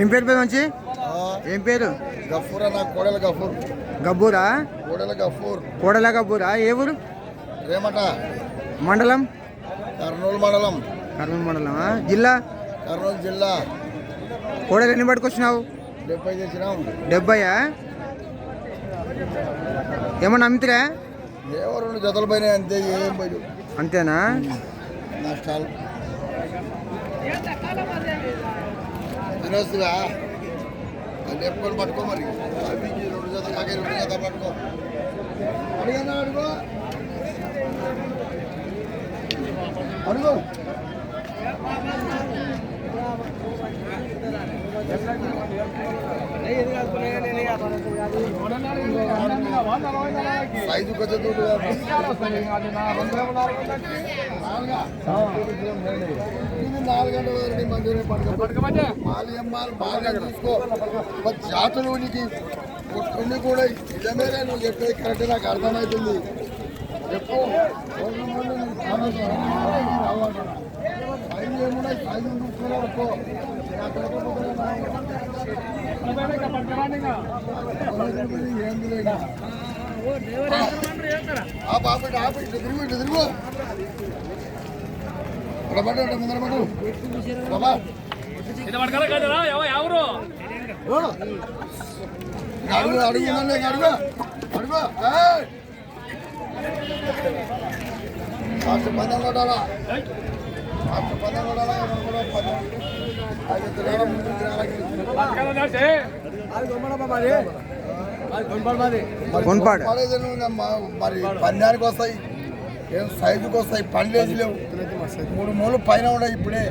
ఏం పేరు పేరు మంచి? ఏం పేరు? గఫూర్ అన్న కోడెల గఫూర్. గబ్బూరా? కోడెల గఫూర్. కోడల గబ్బూరా? ఏ ఊరు? రేమట. మండలం? కర్నూలు మండలం. కర్నూలు మండలమా? జిల్లా? కర్నూలు జిల్లా. కోడలు ఎన్ని పట్టుకొచ్చినావు? డెబ్బై తెచ్చినాం డెబ్బయా? ఏమన్నా అమ్మితిరా? ఏవో రెండు జతలు పైన అంతే ఏం పోయి అంతేనా? నష్టాలు తినొస్తుగా అది ఎప్పుడు పట్టుకో మరి అవి ఈ రెండు జతలు మాకే రెండు జతలు పట్టుకో అడిగన్నా అడుగు అడుగు సైజు కొంచెం దూడు నాలుగంటల వరకు మందిరం పడుకో మాలు బాగా చూసుకో. జాతులు నీకు కొన్ని కూడా నిజమేనే నువ్వు చెప్పేది కరెక్ట్ నాకు అర్థమవుతుంది చెప్పు. రోజు ఏమున్నాయి? వరకు నాకు లేకపోతే ఏంది లేదు ఆ బాబు ఆపు ఇటు తిరుగు ఇటు తిరుగు ఇక్కడ పడు ఇటు ముందర పడు బాబా అడుగు అడుగు ఉందండి ఇక అడుగు అడుగు ఏయ్! కాస్త పందెం కొట్టాలా కాస్త పందెం కొట్టాలా ఎవరు కూడా పందెం అది కొనపాడు. మరి పందానికి వస్తాయి ఏం సైజుకి వస్తాయి పండ్లేసి లేవు. మూడు మూడు పైన ఉన్నాయి ఇప్పుడే.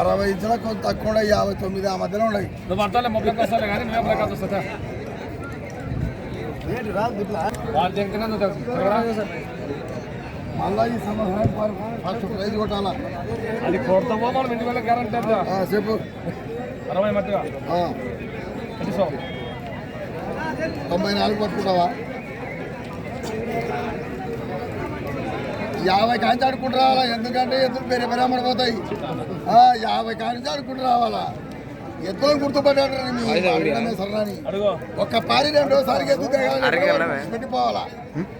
అరవై ఇంచుల కొంత తక్కువ ఉన్నాయి యాభై తొమ్మిది ఆ మధ్యలో ఉన్నాయి. మళ్ళా ఈ సంవత్సరం ఫస్ట్ ప్రైజ్ కొట్టాలా? అది కొడతామో మనం ఇంటి వెళ్ళి గ్యారంటీ చెప్పు. అరవై మట్టిగా తొంభై నాలుగు పట్టుకుంటావా? యాభై కాంచి ఆడుకుంటూ రావాలా? ఎందుకంటే ఎద్దులు అమ్మడిపోతాయి. ఆ, యాభై కాంచి ఆడుకుంటూ రావాలా? ఎద్దులు గుర్తుపడ్డాడు ఒక్క పారి రెండోసారికి ఎద్దు పెట్టిపోవాలా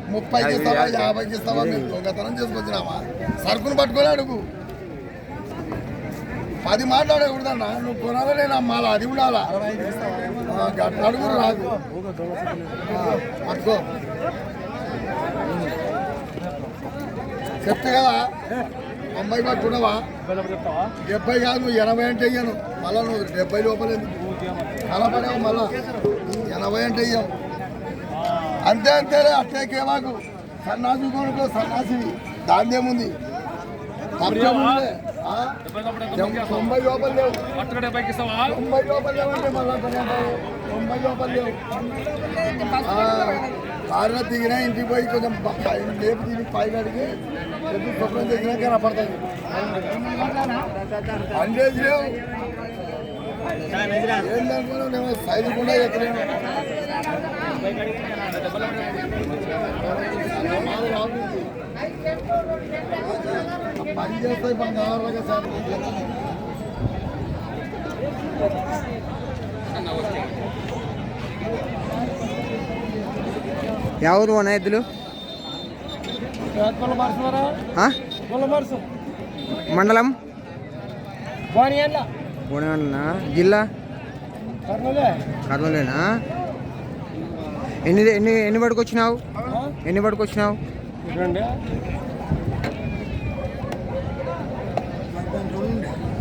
ముప్పైకి ఇస్తావా యాభైకి ఇస్తావా మేము దొంగతనం చేసుకొచ్చినామా సరుకులు పట్టుకొని అడుగు. పది మాట్లాడకూడదన్నా. నువ్వు కొనాలనే నేను మాల అది ఉండాలా? అడుగురు రాదు. ఆ, పట్టుకో చెప్తే కదా? తొంభై పట్టుకున్నావా డెబ్బై కాదు నువ్వు ఎనభై అంటే ఇయ్యను. మళ్ళా నువ్వు డెబ్బై లోపలే కలపడేవు మళ్ళా. ఎనభై అంటే ఇయ్యం అంతే అంతేలే అట్టే మాకు సన్నాసి కొనుక్కో సన్నాసి దాందేముంది? ఏముంది ఆ? తొంభై లోపల లేవు. డెబ్బైకి ఇస్తావా తొంభై లోపల లేవంటే మళ్ళా తొంభై లోపల లేవు. కారులో దిగినా ఇంటికి పోయి కొంచెం లేపు తిని పైన అడిగి ఎదురు స్వప్నం చేసినాక రపడతాయి అండేజ్ లేవు. ఏందనుకున్నావు నేను సైజు కూడా ఎక్కలేను. పని సార్ ఎవరు ఆ? మండలం బోనగండనా జిల్లా కర్నూలేనా ఎన్ని ఎన్ని ఎన్ని పట్టుకొచ్చినావు ఎన్ని చూడండి. చూడండి